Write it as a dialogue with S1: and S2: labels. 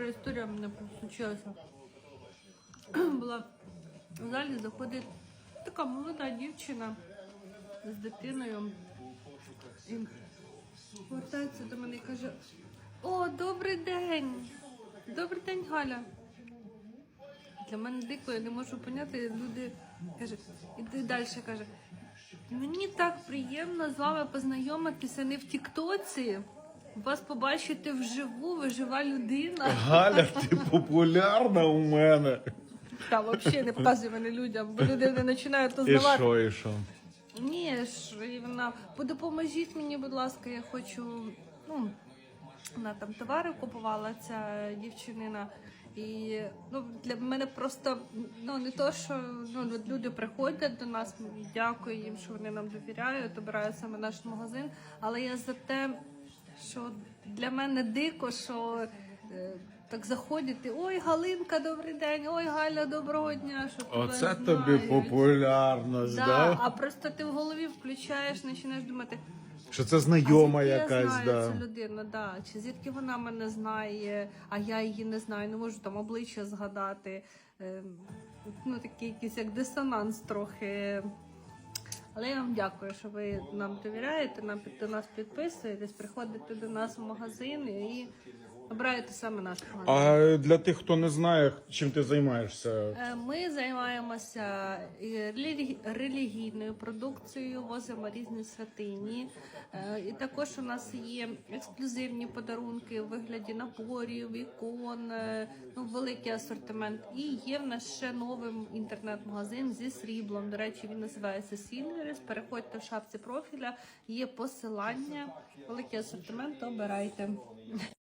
S1: Історія мене случилася. Була в залі, заходить така молода дівчина з дитиною. І повертається до мене і каже: О, добрий день! Добрий день, Галя. Для мене дико, я не можу поняти. Люди каже, іди далі каже. Мені так приємно з вами познайомитися не в Тіктоці. Вас побачити вживу, ви жива людина.
S2: Галя, ти популярна у мене.
S1: Та взагалі не показуй мене людям, бо люди не починають
S2: І що, і що?
S1: Ні ж, і вона допоможіть мені, будь ласка, я хочу. Ну, вона там товари купувала, ця дівчинина. І ну, для мене просто ну не то, що ну, люди приходять до нас, дякую їм, що вони нам довіряють, обирають саме наш магазин. Але я за те, що для мене дико, що е, так заходять, і, ой, Галинка, добрий день, ой, Галя, доброго дня. Що тебе
S2: Оце тобі
S1: знають».
S2: популярність,
S1: Да,
S2: да?
S1: а просто ти в голові включаєш, починаєш думати,
S2: Що це знайома
S1: звідки
S2: якась,
S1: я знаю
S2: да.
S1: цю людину, да. чи звідки вона мене знає, а я її не знаю, не можу там обличчя згадати. Ем, Ну, такий якийсь як дисонанс трохи. Але я вам дякую, що ви нам довіряєте, нам до нас підписуєтесь, приходите до нас в магазин і обираєте саме наш магазин.
S2: А для тих, хто не знає, чим ти займаєшся,
S1: Е, Ми займаємося релі- релігійною продукцією, возимо різні святині. Е, І також у нас є ексклюзивні подарунки у вигляді наборів, ікон, е, ну, великий асортимент. І є в нас ще новий інтернет-магазин зі сріблом. До речі, він називається Сінерис. Переходьте в шапці профіля, є посилання, великий асортимент, обирайте.